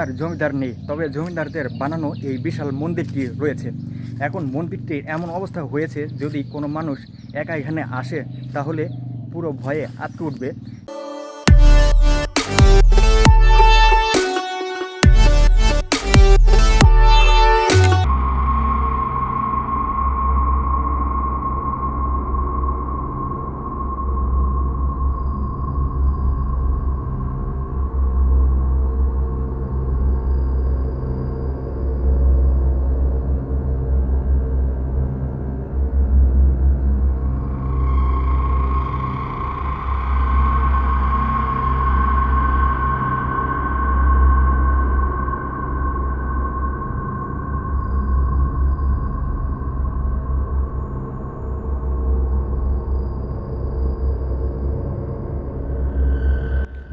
আর জমিদার নেই, তবে জমিদারদের বানানো এই বিশাল মন্দিরটি রয়েছে। এখন মন্দিরটি এমন অবস্থা হয়েছে, যদি কোনো মানুষ একা এখানে আসে, তাহলে পুরো ভয়ে আটকে উঠবে।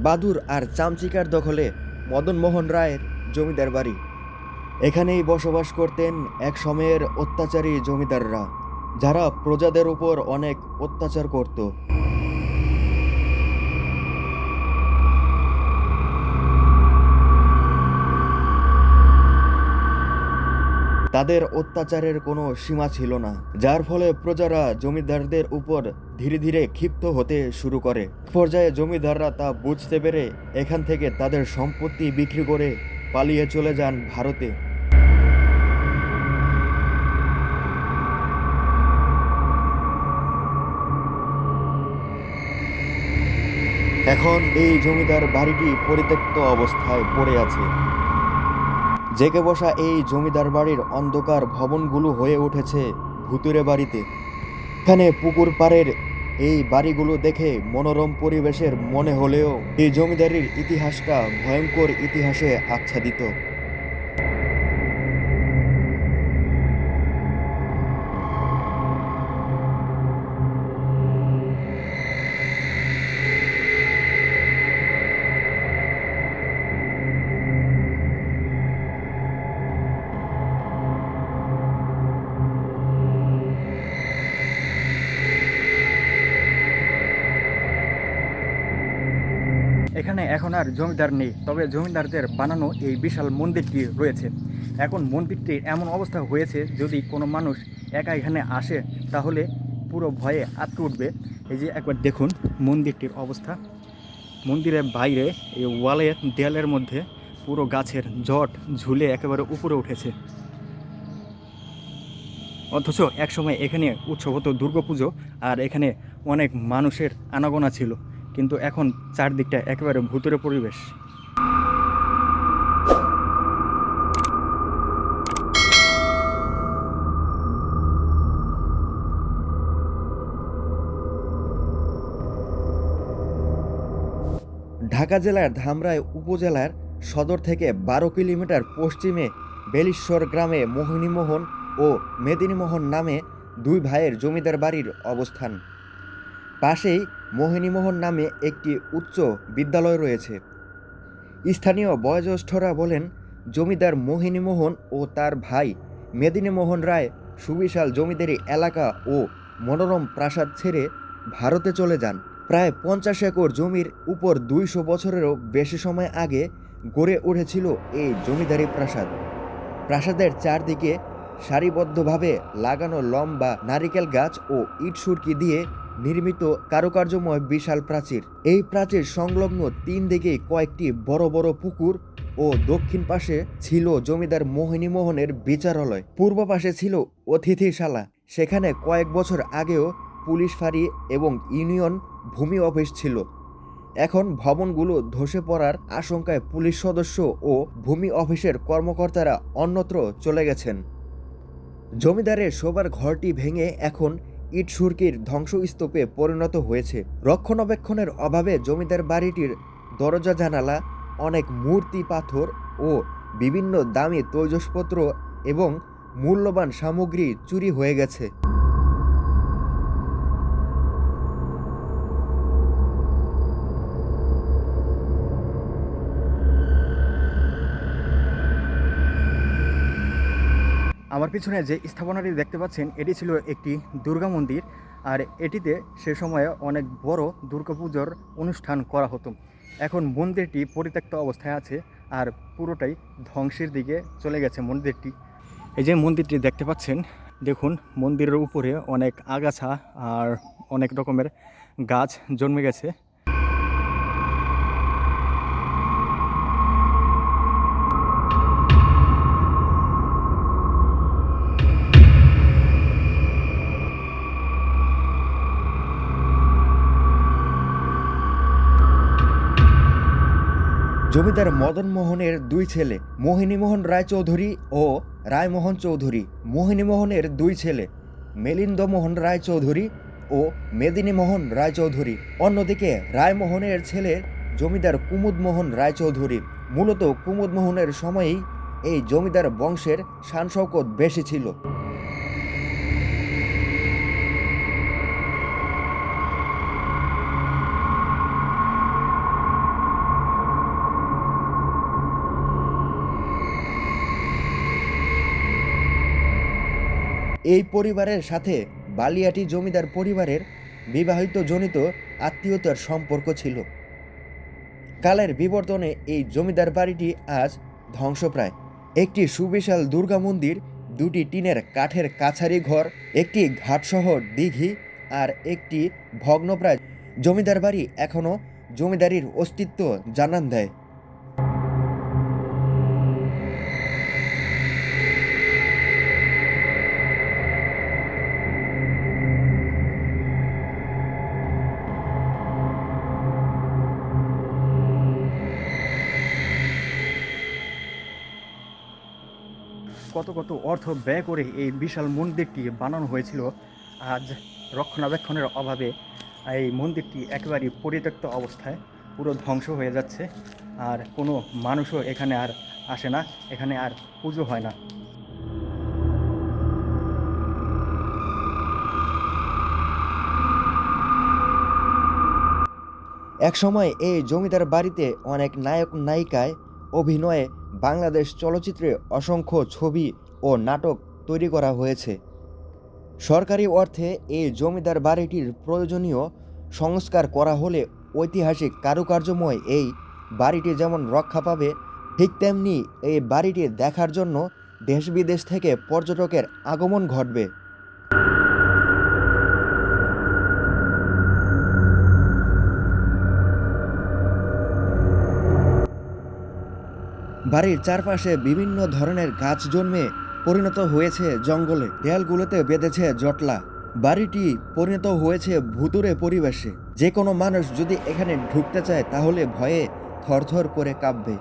বাদুর আর চামচিকার দখলে মদনমোহন রায়ের জমিদার বাড়ি। এখানেই বসবাস করতেন এক সময়ের অত্যাচারী জমিদাররা, যারা প্রজাদের উপর অনেক অত্যাচার করত। তাদের অত্যাচারের কোনো সীমা ছিল না, যার ফলে প্রজারা জমিদারদের উপর ধীরে ধীরে ক্ষিপ্ত হতে শুরু করে। পর্যায়ে জমিদাররা তা বুঝতে পেরে এখান থেকে তাদের সম্পত্তি বিক্রি করে পালিয়ে চলে যান ভারতে। এখন এই জমিদার বাড়িটি পরিত্যক্ত অবস্থায় পড়ে আছে। জেগে বসা এই জমিদার বাড়ির অন্ধকার ভবনগুলো হয়ে উঠেছে ভুতুরে বাড়িতে। এখানে পুকুর পাড়ের এই বাড়িগুলো দেখে মনোরম পরিবেশের মনে হলেও এই জমিদারির ইতিহাসটা ভয়ঙ্কর ইতিহাসে আচ্ছাদিত। এখানে আর জমিদার নেই, তবে জমিদারদের বানানো এই বিশাল মন্দিরটি রয়েছে? এখন মন্দিরটি এমন অবস্থা হয়েছে, যদি কোনো মানুষ একা এখানে আসে, তাহলে পুরো ভয়ে আটকে উঠবে। এই যে একবার দেখুন মন্দিরটির অবস্থা। মন্দিরের বাইরে এই ওয়ালের দেয়ালের মধ্যে পুরো গাছের জট ঝুলে একেবারে উপরে উঠেছে। অথচ একসময় এখানে উৎসব হতো দুর্গাপুজো আর এখানে অনেক মানুষের আনাগোনা ছিল। কিন্তু এখন চারদিকটা একেবারে ভূতুরে পরিবেশ। ঢাকা জেলার ধামরাই উপজেলার সদর থেকে বারো কিলোমিটার পশ্চিমে বেলিশ্বর গ্রামে মোহিনীমোহন ও মেদিনীমোহন নামে দুই ভাইয়ের জমিদার বাড়ির অবস্থান। পাশেই মোহিনীমোহন নামে একটি উচ্চ বিদ্যালয় রয়েছে। স্থানীয় বয়োজ্যেষ্ঠরা বলেন, জমিদার মোহিনীমোহন ও তার ভাই মেদিনীমোহন রায় সুবিশাল জমিদারি এলাকা ও মনোরম প্রাসাদ ছেড়ে ভারতে চলে যান। প্রায় পঞ্চাশ একর জমির উপর দুইশো বছরেরও বেশি সময় আগে গড়ে উঠেছিল এই জমিদারি প্রাসাদ। প্রাসাদের চারদিকে সারিবদ্ধভাবে লাগানো লম্বা নারিকেল গাছ ও ইট সুরকি দিয়ে নির্মিত কারুকার্যময় বিশাল প্রাচীর। এই প্রাচীর সংলগ্ন তিন দিকে কয়েকটি বড় বড় পুকুর ও দক্ষিণ পাশে ছিল জমিদার মোহিনীমোহনের বিচারালয়। পূর্ব পাশে ছিল অতিথিশালা। সেখানে কয়েক বছর আগেও পুলিশ ফাঁড়ি এবং ইউনিয়ন ভূমি অফিস ছিল। এখন ভবনগুলো ধসে পড়ার আশঙ্কায় পুলিশ সদস্য ও ভূমি অফিসের কর্মকর্তারা অন্যত্র চলে গেছেন। জমিদারের শোবার ঘরটি ভেঙে এখন ইট সুরকির ধ্বংসস্তূপে পরিণত হয়েছে। রক্ষণাবেক্ষণের অভাবে জমিদার বাড়িটির দরজা, জানালা, অনেক মূর্তি, পাথর ও বিভিন্ন দামি তৈজসপত্র এবং মূল্যবান সামগ্রী চুরি হয়ে গেছে। আমার পিছনে যে স্থাপনাটি দেখতে পাচ্ছেন, এটি ছিল একটি দুর্গা মন্দির। আর এটিতে সে সময়ে অনেক বড় দুর্গাপুজোর অনুষ্ঠান করা হতো। এখন মন্দিরটি পরিত্যক্ত অবস্থায় আছে আর পুরোটাই ধ্বংসের দিকে চলে গেছে মন্দিরটি। এই যে মন্দিরটি দেখতে পাচ্ছেন, দেখুন মন্দিরের উপরে অনেক আগাছা আর অনেক রকমের গাছ জন্মে গেছে। জমিদার মদন মোহনের দুই ছেলে মোহিনীমোহন রায়চৌধুরী ও রায়মোহন চৌধুরী। মোহিনীমোহনের দুই ছেলে মেলিন্দমোহন রায়চৌধুরী ও মেদিনীমোহন রায়চৌধুরী। অন্যদিকে রায়মোহনের ছেলে জমিদার কুমুদমোহন রায়চৌধুরী। মূলত কুমুদমোহনের সময়েই এই জমিদার বংশের শানশৌকত বেশি ছিল। এই পরিবারের সাথে বালিয়াটি জমিদার পরিবারের বিবাহিত জনিত আত্মীয়তার সম্পর্ক ছিল। কালের বিবর্তনে এই জমিদার বাড়িটি আজ ধ্বংসপ্রায়। একটি সুবিশাল দুর্গা মন্দির, দুটি টিনের কাঠের কাছারি ঘর, একটি ঘাটসহ দিঘি আর একটি ভগ্নপ্রায়। জমিদার বাড়ি এখনও জমিদারির অস্তিত্ব জানান দেয়। কত কত অর্থ ব্যয় করে এই বিশাল মন্দিরটি বানানো হয়েছিল, আজ রক্ষণাবেক্ষণের অভাবে এই মন্দিরটি একেবারেই পরিত্যক্ত অবস্থায় পুরো ধ্বংস হয়ে যাচ্ছে। আর কোনো মানুষও এখানে আর আসে না, এখানে আর পুজো হয় না। একসময় এই জমিদার বাড়িতে অনেক নায়ক নায়িকায় অভিনয়ে বাংলাদেশ চলচ্চিত্রে অসংখ্য ছবি ও নাটক তৈরি করা হয়েছে। সরকারি অর্থে এই জমিদার বাড়িটির প্রয়োজনীয় সংস্কার করা হলে ঐতিহাসিক কারুকার্যময় এই বাড়িটি যেমন রক্ষা পাবে, ঠিক তেমনি এই বাড়িটি দেখার জন্য দেশ বিদেশ থেকে পর্যটকের আগমন ঘটবে। বাড়ির চারপাশে বিভিন্ন ধরনের গাছ জন্মে পরিণত হয়েছে জঙ্গলে। দেয়ালগুলোতে বেঁধেছে জটলা। বাড়িটি পরিণত হয়েছে ভুতুরে পরিবেশে। যে কোনো মানুষ যদি এখানে ঢুকতে চায়, তাহলে ভয়ে থরথর করে কাঁপবে।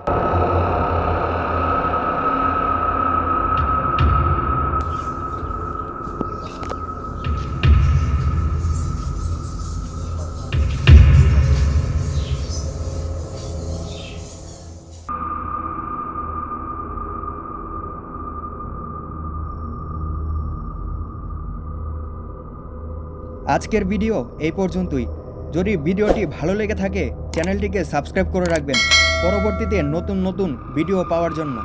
আজকের ভিডিও এই পর্যন্তই। যদি ভিডিওটি ভালো লেগে থাকে, চ্যানেলটিকে সাবস্ক্রাইব করে রাখবেন। পরবর্তীতে নতুন নতুন ভিডিও পাওয়ার জন্য।